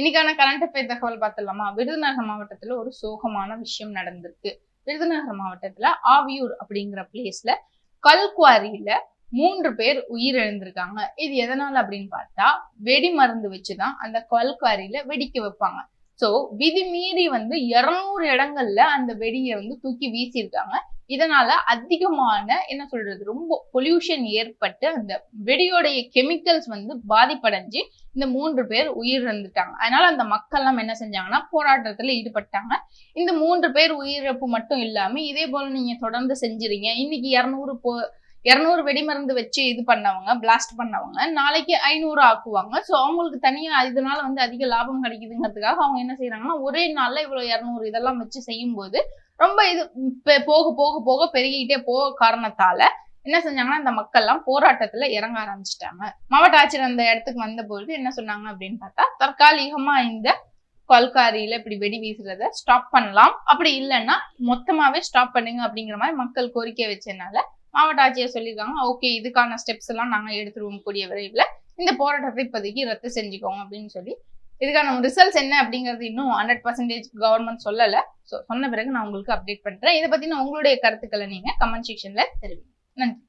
இன்னைக்கான current affair தகவல் பார்த்துடலாமா? விருதுநகர் மாவட்டத்துல ஒரு சோகமான விஷயம் நடந்திருக்கு. விருதுநகர் மாவட்டத்துல ஆவியூர் அப்படிங்கிற பிளேஸ்ல கல்குவாரியில மூன்று பேர் உயிரிழந்திருக்காங்க. இது எதனால அப்படின்னு பார்த்தா வெடி மருந்து வச்சுதான் அந்த கல்குவாரியில வெடிக்க வைப்பாங்க. சோ விதி மீறி வந்து இருநூறு இடங்கள்ல அந்த வெடியை வந்து தூக்கி வீசியிருக்காங்க. இதனால அதிகமான என்ன சொல்றது ரொம்ப பொல்யூஷன் ஏற்பட்டு அந்த வெடியோடைய கெமிக்கல்ஸ் வந்து பாதிப்படைஞ்சு இந்த மூன்று பேர் உயிரிழந்துட்டாங்க. அதனால அந்த மக்கள் எல்லாம் என்ன செஞ்சாங்கன்னா போராட்டத்துல ஈடுபட்டாங்க. இந்த மூன்று பேர் உயிரிழப்பு மட்டும் இல்லாம இதே போல நீங்க தொடர்ந்து செஞ்சிருங்க. இன்னைக்கு இருநூறு போ இரநூறு வெடிமருந்து வச்சு இது பண்ணவங்க பிளாஸ்ட் பண்ணவங்க நாளைக்கு ஐநூறு ஆக்குவாங்க. ஸோ அவங்களுக்கு தனியா இதனால வந்து அதிக லாபம் கிடைக்குதுங்கிறதுக்காக அவங்க என்ன செய்யறாங்கன்னா ஒரே நாள்ல இவ்வளவு இரநூறு இதெல்லாம் வச்சு செய்யும்போது ரொம்ப இது போக போக போக பெருகிட்டே போக காரணத்தால என்ன செஞ்சாங்கன்னா இந்த மக்கள்லாம் போராட்டத்துல இறங்க ஆரம்பிச்சிட்டாங்க. மாவட்ட ஆட்சியர் அந்த இடத்துக்கு வந்த பொழுது என்ன சொன்னாங்க அப்படின்னு பார்த்தா தற்காலிகமா இந்த கொல்காரியில இப்படி வெடி வீசுறத ஸ்டாப் பண்ணலாம். அப்படி இல்லைன்னா மொத்தமாவே ஸ்டாப் பண்ணுங்க அப்படிங்கிற மாதிரி மக்கள் கோரிக்கை வச்சனால மாவட்ட ஆட்சியர் சொல்லியிருக்காங்க ஓகே இதுக்கான ஸ்டெப்ஸ் எல்லாம் நாங்க எடுத்துருவோம் கூடிய விரைவில். இந்த போராட்டத்தை இப்போதைக்கு ரத்து செஞ்சுக்கோங்க அப்படின்னு சொல்லி. இதுக்கான ரிசல்ட்ஸ் என்ன அப்படிங்கிறது இன்னும் ஹண்ட்ரட் பர்சன்டேஜ் கவர்மெண்ட் சொல்லலை. ஸோ சொன்ன பிறகு நான் உங்களுக்கு அப்டேட் பண்றேன். இதை பற்றின உங்களுடைய கருத்துக்களை நீங்க கமெண்ட் செக்ஷன்ல தெரிவிங்க. நன்றி.